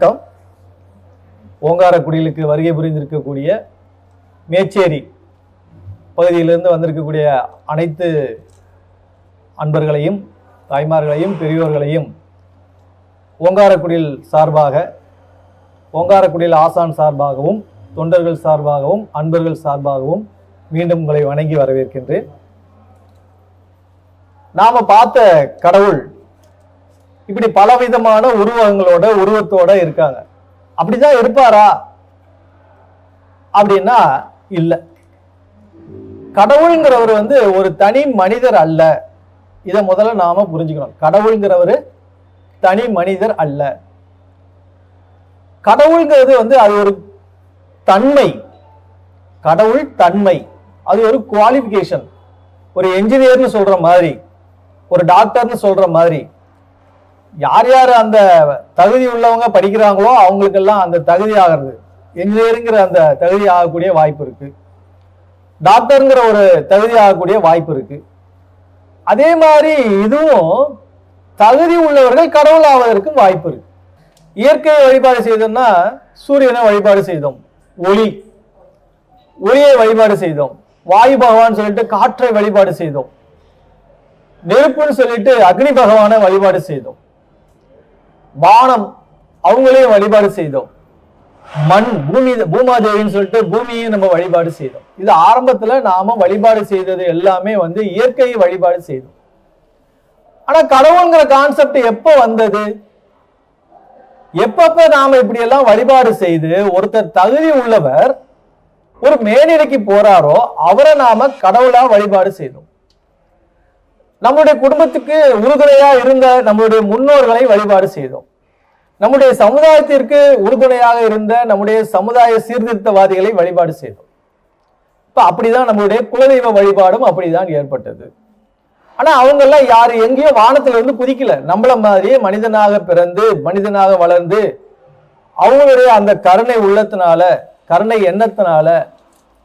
வணக்கம். ஓங்காரக்குடிலுக்கு வருகை புரிந்திருக்கக்கூடிய மேச்சேரி பகுதியிலிருந்து வந்திருக்கக்கூடிய அனைத்து அன்பர்களையும் தாய்மார்களையும் பெரியோர்களையும் ஓங்காரக்குடியில் சார்பாக ஓங்காரக்குடியில் ஆசான் சார்பாகவும் தொண்டர்கள் சார்பாகவும் அன்பர்கள் சார்பாகவும் மீண்டும் உங்களை வணங்கி வரவேற்கின்றேன். நாம பார்த்த கடவுள் இப்படி பலவிதமான உருவங்களோட உருவத்தோட இருக்காங்க. அப்படிதான் இருப்பாரா? அப்படின்னா இல்ல. கடவுளுங்கிறவர் வந்து ஒரு தனி மனிதர் அல்ல. இதை முதல்ல நாம புரிஞ்சுக்கணும். கடவுளுங்கிறவர் தனி மனிதர் அல்ல. கடவுள்ங்கிறது வந்து அது ஒரு தன்மை. கடவுள் தன்மை. அது ஒரு குவாலிஃபிகேஷன் ஒரு என்ஜினியர்னு சொல்ற மாதிரி. ஒரு டாக்டர்னு சொல்ற மாதிரி. யார் யார் அந்த தகுதி உள்ளவங்க படிக்கிறாங்களோ அவங்களுக்கெல்லாம் அந்த தகுதி ஆகிறது. இன்ஜினியருங்கிற அந்த தகுதி ஆகக்கூடிய வாய்ப்பு இருக்கு. டாக்டருங்கிற ஒரு தகுதி ஆகக்கூடிய வாய்ப்பு இருக்கு. அதே மாதிரி இதுவும் தகுதி உள்ளவர்கள் கடவுள் ஆவதற்கும் வாய்ப்பு இருக்கு. இயற்கையை வழிபாடு செய்தோம்னா சூரியனை வழிபாடு செய்தோம். ஒளி ஒளியை வழிபாடு செய்தோம். வாயு பகவான் சொல்லிட்டு காற்றை வழிபாடு செய்தோம். நெருப்புன்னு சொல்லிட்டு அக்னி பகவானை வழிபாடு செய்தோம். வானம் அவங்களையும் வழிபாடு செய்தோம். மண் பூமி பூமாதேவின்னு சொல்லிட்டு பூமியையும் நம்ம வழிபாடு செய்தோம். இது ஆரம்பத்துல நாம வழிபாடு செய்தது எல்லாமே வந்து இயற்கையை வழிபாடு செய்தோம். ஆனா கடவுள்ங்கிற கான்செப்ட் எப்ப வந்தது? எப்பப்ப நாம இப்படி எல்லாம் வழிபாடு செய்து ஒருத்தர் தகுதி உள்ளவர் ஒரு மேனிலைக்கு போறாரோ அவரை நாம கடவுளா வழிபாடு செய்தோம். நம்முடைய குடும்பத்துக்கு உறுதுணையா இருந்த நம்முடைய முன்னோர்களை வழிபாடு செய்தோம். நம்முடைய சமுதாயத்திற்கு உறுதுணையாக இருந்த நம்முடைய சமுதாய சீர்திருத்தவாதிகளை வழிபாடு செய்தோம். இப்போ அப்படிதான் நம்மளுடைய குலதெய்வ வழிபாடும் அப்படிதான் ஏற்பட்டது. ஆனா அவங்க எல்லாம் யாரு? எங்கேயோ வானத்துல இருந்து குதிக்கல. நம்மள மாதிரியே மனிதனாக பிறந்து மனிதனாக வளர்ந்து அவங்களுடைய அந்த கருணை உள்ளத்தினால கருணை எண்ணத்தினால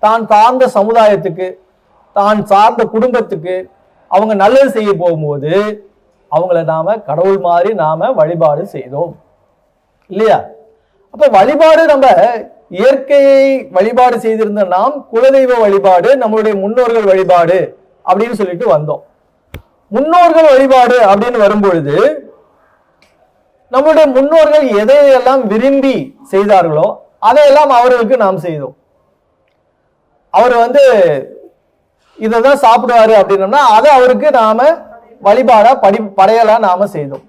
தான் சார்ந்த சமுதாயத்துக்கு தான் சார்ந்த குடும்பத்துக்கு அவங்க நல்லது செய்ய போகும்போது அவங்கள நாம கடவுள் மாதிரி நாம வழிபாடு செய்தோம். இல்லையா? அப்ப வழிபாடு நம்ம இயற்கையை வழிபாடு செய்திருந்த நாம் குலதெய்வ வழிபாடு நம்மளுடைய முன்னோர்கள் வழிபாடு அப்படின்னு சொல்லிட்டு வந்தோம். முன்னோர்கள் வழிபாடு அப்படின்னு வரும்பொழுது நம்முடைய முன்னோர்கள் எதையெல்லாம் விரும்பி செய்தார்களோ அதையெல்லாம் அவர்களுக்கு நாம் செய்தோம். அவர் வந்து இதை தான் சாப்பிடுவாரு அப்படின்னோம்னா அதை அவருக்கு நாம வழிபாடா படி படையலா நாம செய்தோம்.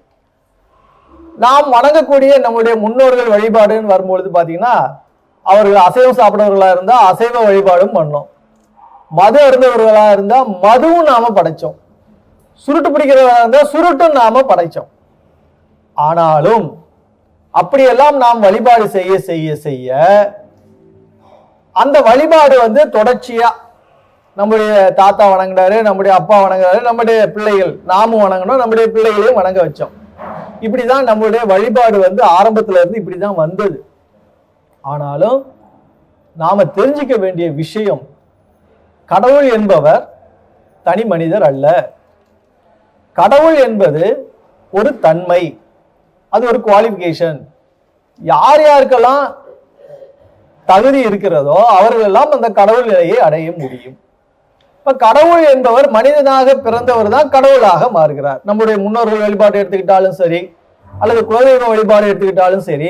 நாம் வணங்கக்கூடிய நம்முடைய முன்னோர்கள் வழிபாடுன்னு வரும்பொழுது பார்த்தீங்கன்னா அவர்கள் அசைவம் சாப்பிடவர்களா இருந்தா அசைவ வழிபாடும் பண்ணோம். மது அருந்தவர்களா இருந்தா மதுவும் நாம படைச்சோம். சுருட்டு பிடிக்கிறவர்களா இருந்தா சுருட்டும் நாம படைச்சோம். ஆனாலும் அப்படியெல்லாம் நாம் வழிபாடு செய்ய செய்ய செய்ய அந்த வழிபாடு வந்து தொடர்ச்சியா நம்முடைய தாத்தா வணங்குறாரு நம்முடைய அப்பா வணங்குறாரு நம்முடைய பிள்ளைகள் நாமும் வணங்கணும் நம்முடைய பிள்ளைகளையும் வணங்க வச்சோம். இப்படிதான் நம்மளுடைய வழிபாடு வந்து ஆரம்பத்துல இருந்து இப்படிதான் வந்தது. ஆனாலும் நாம தெரிஞ்சுக்க வேண்டிய விஷயம் கடவுள் என்பவர் தனி மனிதர் அல்ல. கடவுள் என்பது ஒரு தன்மை அது ஒரு குவாலிஃபிகேஷன் யார் யாருக்கெல்லாம் தகுதி இருக்கிறதோ அவர்கள் எல்லாம் அந்த கடவுள் நிலையை அடைய முடியும். இப்ப கடவுள் என்பவர் மனிதனாக பிறந்தவர் தான் கடவுளாக மாறுகிறார். நம்முடைய முன்னோர்கள் வழிபாடு எடுத்துக்கிட்டாலும் சரி அல்லது குலதெய்வ வழிபாடு எடுத்துக்கிட்டாலும் சரி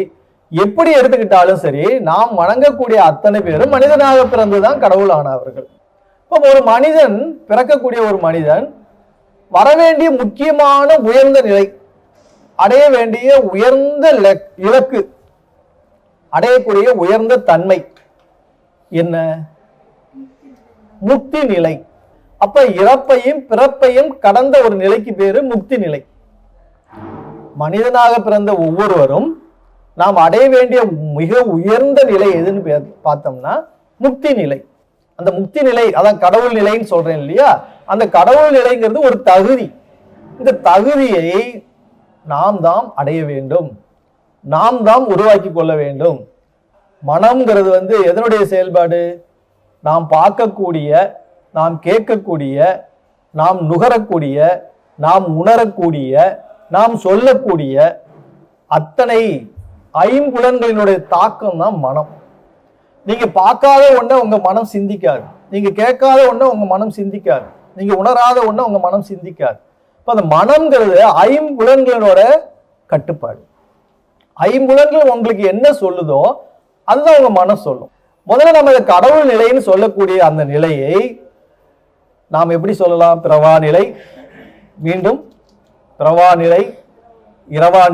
எப்படி எடுத்துக்கிட்டாலும் சரி நாம் வணங்கக்கூடிய அத்தனை பேரும் மனிதனாக பிறந்துதான் கடவுள் ஆனவர்கள் இப்போ ஒரு மனிதன் பிறக்கக்கூடிய ஒரு மனிதன் வரவேண்டிய முக்கியமான உயர்ந்த நிலை அடைய வேண்டிய உயர்ந்த இலக்கு அடையக்கூடிய உயர்ந்த தன்மை என்ன? முக்தி நிலை. அப்ப இறப்பையும் பிறப்பையும் கடந்த ஒரு நிலைக்கு பேரு முக்தி நிலை. மனிதனாக பிறந்த ஒவ்வொருவரும் நாம் அடைய வேண்டிய மிக உயர்ந்த நிலை எதுன்னு பார்த்தோம்னா முக்தி நிலை. அந்த முக்தி நிலை அதான் கடவுள் நிலைன்னு சொல்றேன் இல்லையா? அந்த கடவுள் நிலைங்கிறது ஒரு தகுதி. இந்த தகுதியை நாம் தான் அடைய வேண்டும். நாம் தான் உருவாக்கி கொள்ள வேண்டும். மனம்ங்கிறது வந்து எதனுடைய செயல்பாடு? நாம் பார்க்கக்கூடிய நாம் கேட்கக்கூடிய நாம் நுகரக்கூடிய நாம் உணரக்கூடிய நாம் சொல்லக்கூடிய அத்தனை ஐம்புலன்களினுடைய தாக்கம் தான் மனம். நீங்க பார்க்காத ஒன்றை உங்க மனம் சிந்திக்காது. நீங்க கேட்காத ஒன்றை உங்க மனம் சிந்திக்காது. நீங்க உணராத ஒன்றை உங்க மனம் சிந்திக்காது. இப்ப அந்த மனம்ங்கிறது ஐம்புலன்களோட கட்டுப்பாடு. ஐம்புலன்கள் உங்களுக்கு என்ன சொல்லுதோ அதுதான் உங்க மனம் சொல்லும். முதல்ல நம்ம கடவுள் நிலைன்னு சொல்லக்கூடிய அந்த நிலையை நாம் எப்படி சொல்லலாம்? பிரவா நிலை மீண்டும் பிரவா நிலை இரவா நிலை